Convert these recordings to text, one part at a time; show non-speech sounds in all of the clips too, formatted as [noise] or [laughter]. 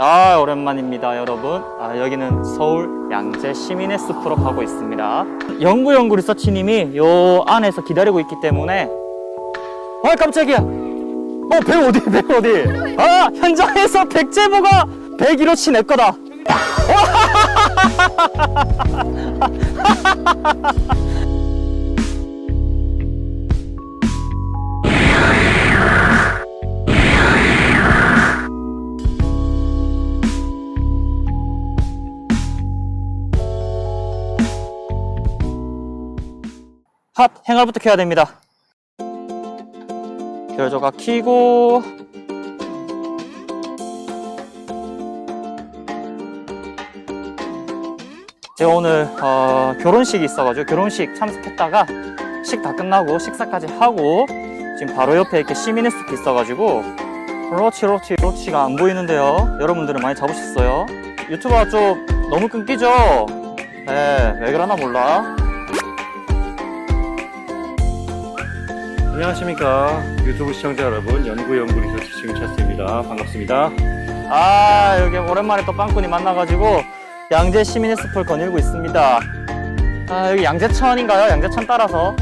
아 오랜만입니다 여러분. 아, 여기는 서울 양재 시민의 숲으로 가고 있습니다. 연구연구 리서치님이 요 안에서 기다리고 있기 때문에. 아 깜짝이야. 어배 어디 배 어디? 아 현장에서 백제보가 101호치 내 거다 [laughs] 핫 행얼부터 켜야 됩니다. 별조각 키고 제가 오늘 어, 결혼식이 있어가지고 결혼식 참석했다가 식 다 끝나고 식사까지 하고 지금 바로 옆에 이렇게 시민의 숲이 있어가지고 로치 로치 로치가 안 보이는데요. 여러분들은 많이 잡으셨어요? 유튜브가 좀 너무 끊기죠? 네, 왜 그러나 몰라 안녕하십니까. 유튜브 시청자 여러분 연구 연구 리서치 지금찼습니다. 반갑습니다. 아 여기 오랜만에 또 빵꾼이 만나가지고 양재 시민의 숲을 거닐고 있습니다. 아 여기 양재천인가요? 양재천 따라서.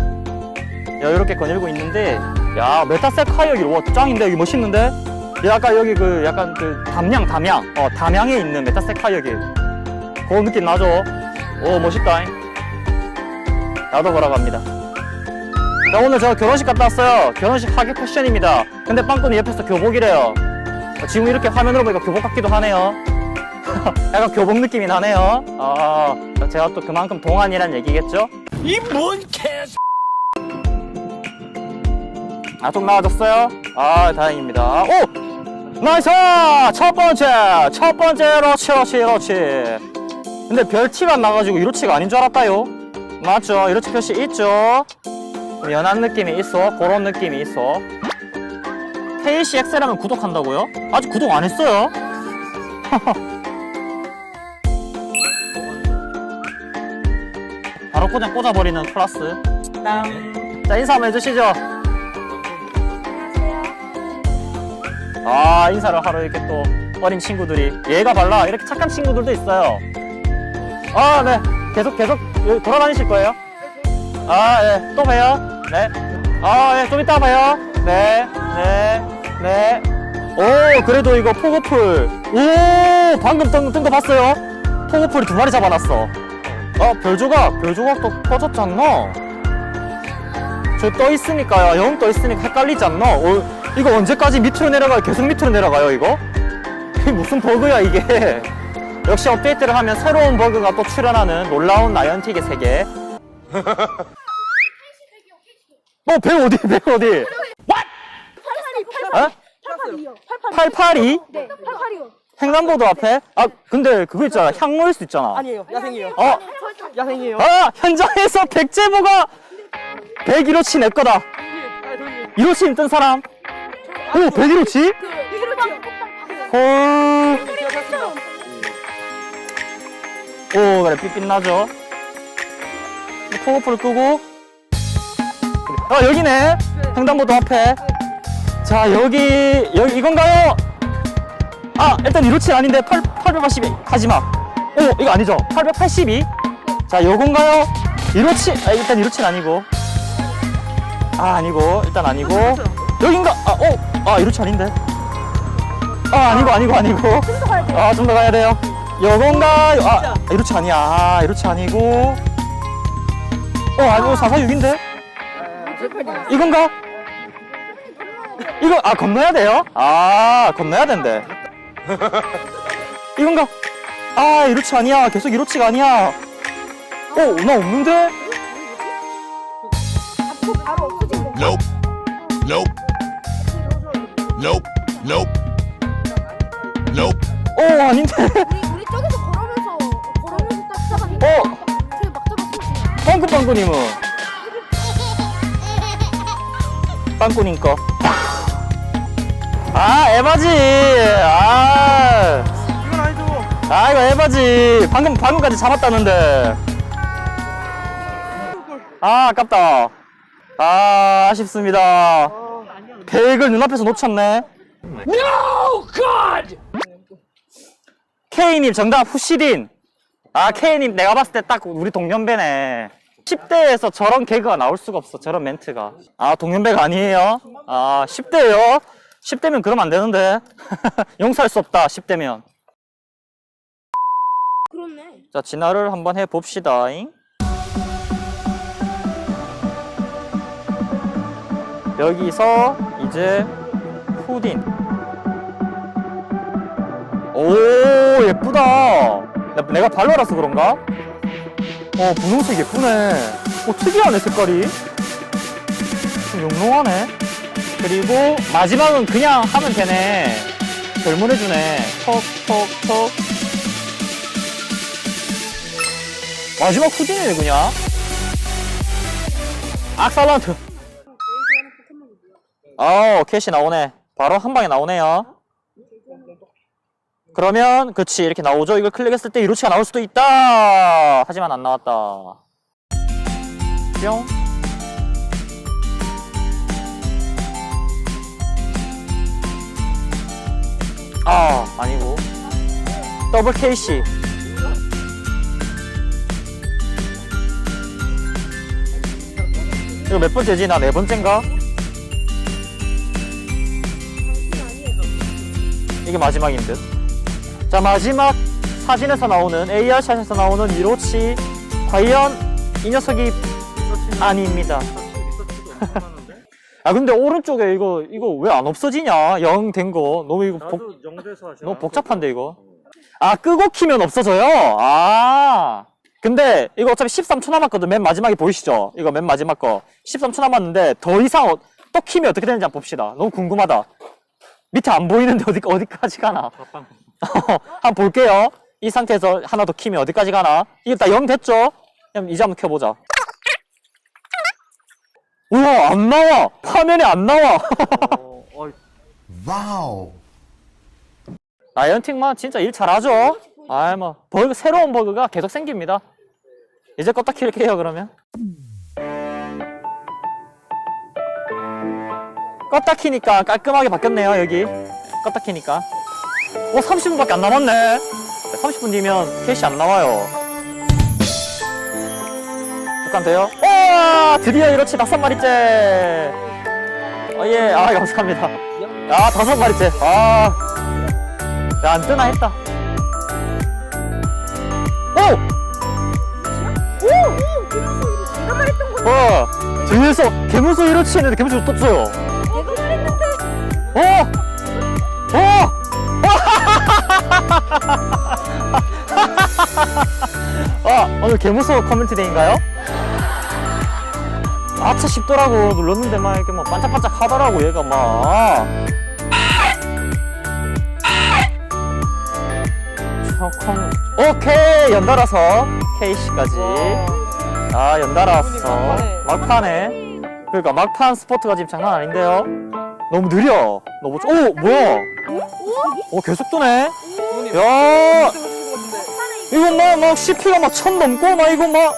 야 이렇게 거닐고 있는데 야 메타셀 카이 여기 와 짱인데? 여기 멋있는데? 야, 아까 여기 그 약간 그 담양 담양. 어 담양에 있는 메타셀 카이 여기. 그 느낌 나죠? 오 멋있다 나도 보러 갑니다 자 오늘 저 결혼식 갔다 왔어요 결혼식 하객 패션입니다 근데 빵꾼이 옆에서 교복이래요 어, 지금 이렇게 화면으로 보니까 교복 같기도 하네요. [laughs] 약간 교복 느낌이 나네요. 아, 제가 또 그만큼 동안이란 얘기겠죠? 이 뭔 개... 아, 좀 나아졌어요? 아, 다행입니다. 오! 나이스! 첫 번째! 첫 번째, 로치, 로치, 로치. 근데 별티가 안 나가지고 이로치가 아닌 줄 알았다요. 맞죠? 이로치 표시 있죠? 좀 연한 느낌이 있어. 그런 느낌이 있어. KCX라면 구독한다고요? 아직 구독 안 했어요? [laughs] 바로 그냥 꽂아버리는 클라스. 땅. 자, 인사 한번 해주시죠. 아, 인사를 하러 이렇게 또 어린 친구들이. 얘가 발라. 이렇게 착한 친구들도 있어요. 아, 네. 계속, 계속 돌아다니실 거예요? 아, 예. 또 봬요. 네. 아, 예. 좀 이따 봐요. 네. 네. 네. 오, 그래도 이거 포고풀. 오, 방금 뜬, 뜬거 봤어요? 포고풀이 두 마리 잡아놨어. 아, 별조각. 별조각도 퍼졌지 않나? 저 떠 있으니까요. 영떠 있으니까 헷갈리지 않나? 어, 이거 언제까지 밑으로 내려가요? 계속 밑으로 내려가요, 이거? 이게 무슨 버그야, 이게? 역시 업데이트를 하면 새로운 버그가 또 출현하는 놀라운 나이언틱의 세계. 어, 배 어디, 배 어디? 88, 어? 88이요. 882? 네, 88이요. 횡단보도 앞에? 아, 근데 그거 있잖아. 향모일 수 있잖아. 아니에요. 야생이에요. 어, 야생이에요. 아, 현장에서 백제보가 101호치 내 거다. 1호치 뜬 사람? 오, 101호치? 헐. 오, 그래, 삐삐 나죠? 포고풀 끄고. 아, 여기네. 횡단보도 앞에. 자, 여기, 여기, 이건가요? 아, 일단 1호치 아닌데, 8, 882. 하지 마. 오, 이거 아니죠? 882. 자, 요건가요? 1호치. 아, 일단 1호치는 아니고. 아, 아니고. 일단 아니고. 여긴가? 아, 어, 아, 1호치 아닌데. 아, 아니고, 아니고, 아니고. 아, 좀 더 가야 돼요. 요건가요? 아, 1호치 아니야. 아, 1호치 아니고. 어, 아니고, 446인데? 이건가? 이거, 아, 건너야 돼요? 아, 건너야 된대. 이건가? 아, 1호치 아니야. 계속 1호치가 아니야. 어, 나 없는데? 앞으로 바로 없어진 거. Nope. Nope. Nope. Nope. Nope. 어, 아닌데? 우리 우리 쪽에서 빵꾸 빵꾸님은? 빵꾸님 거. 아, 에바지! 아, 이건 아니죠. 아, 이거 에바지! 방금, 방금까지 잡았다는데. 아, 아깝다. 아, 아쉽습니다. 백을 눈앞에서 놓쳤네. No God! K님 정답 후시딘. 아 K님 내가 봤을 때 딱 우리 동년배네. 10대에서 저런 개그가 나올 수가 없어. 저런 멘트가. 아 동년배가 아니에요. 아 10대예요. 10대면 그러면 안 되는데. [laughs] 용서할 수 없다. 10대면. 그렇네. 자 진화를 한번 해 봅시다. 여기서 이제 후딘. 오 예쁘다. 나- 내가 발로라서 그런가? 어 분홍색 예쁘네. 어 특이하네 색깔이. 좀 영롱하네. 그리고 마지막은 그냥 하면 되네. 결문해주네. 톡톡톡. 마지막 후딘이네 그냥. 악살란트. 어 캐시 나오네. 바로 한 방에 나오네요. 그러면 그치 이렇게 나오죠. 이걸 클릭했을 때 이로치가 나올 수도 있다. 하지만 안 나왔다. 뿅. 아 아니고 더블 캐시. 이거 몇 번째지? 나 네 번째인가? 이게 마지막인 듯. 자, 마지막 사진에서 나오는, AR샷에서 나오는 이로치. 과연 이 녀석이 아닙니다. 아, 근데 오른쪽에 이거, 이거 왜 안 없어지냐? 영 된 거. 너무 이거 복, 나도. 너무 복잡한데, 이거. 아, 끄고 키면 없어져요? 아. 근데 이거 어차피 13초 남았거든. 맨 마지막에 보이시죠? 이거 맨 마지막 거. 13초 남았는데 더 이상 어- 또 키면 어떻게 되는지 한번 봅시다. 너무 궁금하다. 밑에 안 보이는데 어디, 어디까지 가나? [laughs] 한번 볼게요. 이 상태에서 하나 더 키면 어디까지 가나? 이게 다 0 됐죠? 그럼 이제 한번 켜보자. 우와, 안 나와! 화면에 안 나와! 어, 어, Wow. 나이언팅만 진짜 일 잘하죠? 아이 뭐 버그 새로운 버그가 계속 생깁니다. 이제 껐다 킬게요 그러면. 껐다 키니까 깔끔하게 바뀌었네요 여기. 껐다 키니까. 오 30분밖에 안 남았네. 30분 뒤면 캐시 안 나와요. 잠깐 돼요? 와 드디어 이렇지 다섯 마리째. 어 예 아 감사합니다. 아 다섯 마리째. 아. 야, 안 뜨나 했다. 오! 오! 그래서 내가 말했던 건 어! 뒤에서 개무소 이렇지 했는데 개무소 떴어요. 내가 말했는데 어! 어! 아, 오늘 개무소 커뮤니티 데이인가요? 아차 싶더라고. 눌렀는데 막 이렇게 막 반짝반짝 하더라고, 얘가 막. 컴 오케이! 연달아서 KC까지. 아, 연달았어. 막판에. 그러니까 막판 스포트가 지금 장난 아닌데요? 너무 느려. 너무, 쪼- 오! 뭐야? 오, 계속 뜨네? 야! 이거 막, 막, CP가 막 천 넘고, 막, 이거 막.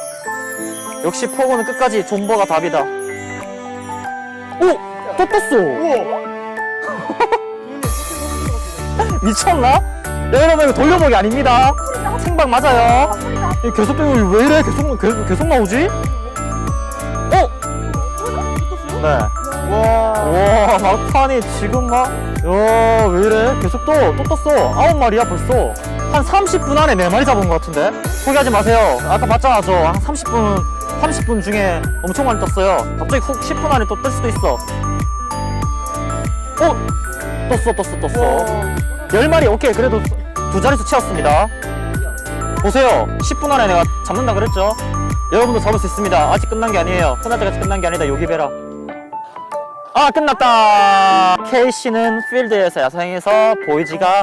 역시 포고는 끝까지 존버가 답이다. 오! 또 떴어! [laughs] 미쳤나? 야, 여러분, 이거 돌려보기 아닙니다. 생방 맞아요. 이거 계속 뜨면 왜 이래? 계속, 계속, 계속 나오지? 어? 네. 와. 와 막판이 지금 막, 야, 왜 이래? 계속 또, 또 떴어. 아홉 마리야, 벌써. 한 30분 안에 네 마리 잡은 것 같은데? 포기하지 마세요. 아까 봤잖아, 저. 한 30분, 30분 중에 엄청 많이 떴어요. 갑자기 훅 10분 안에 또 뜰 수도 있어. 어? 떴어, 떴어, 떴어. 열 마리, 오케이. 그래도 두 자릿수 채웠습니다. 보세요. 10분 안에 내가 잡는다 그랬죠? 여러분도 잡을 수 있습니다. 아직 끝난 게 아니에요. 끝날 때까지 끝난 게 아니다. 요기 베라. 아 끝났다 K씨는 필드에서 야생에서 보이지가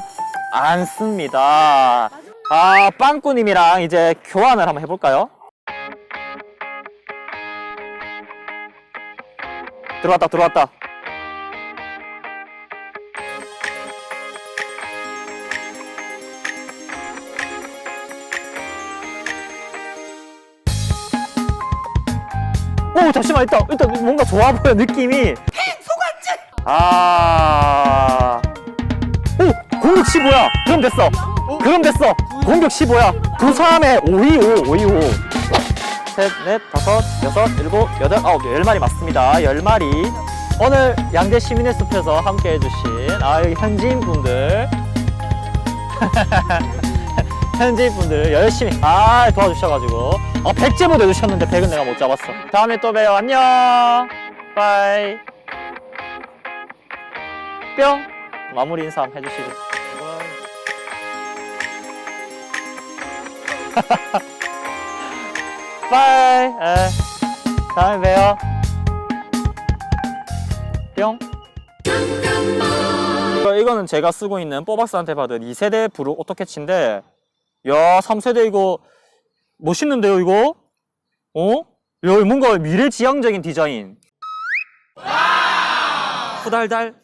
않습니다 아 빵꾸님이랑 이제 교환을 한번 해볼까요? 들어왔다 들어왔다 오 잠시만 일단 일단 뭔가 좋아 보여 느낌이 아. 오! 공치 뭐야? 그럼 됐어. 그럼 됐어. 공격 15야. 그 사람의 525, 525. 셋, 넷, 다섯, 여섯, 일곱, 여덟, 아홉, 열 마리 맞습니다. 열 마리. 오늘 양재 시민의 숲에서 함께 해주신 아 여기 현지인 분들 [laughs] 현지인 분들 열심히 아 도와주셔가지고 어 백제보도 해주셨는데 백은 내가 못 잡았어. 다음에 또 봬요. 안녕. 바이. 뿅. 마무리 인사 해주시죠. [laughs] 바이. 에. 다음에 봬요. 뿅. 어, 이거는 제가 쓰고 있는 뽀박스한테 받은 2세대 브루 오토캐치인데 야 3세대 이거 멋있는데요 이거? 어? 야 뭔가 미래지향적인 디자인 후달달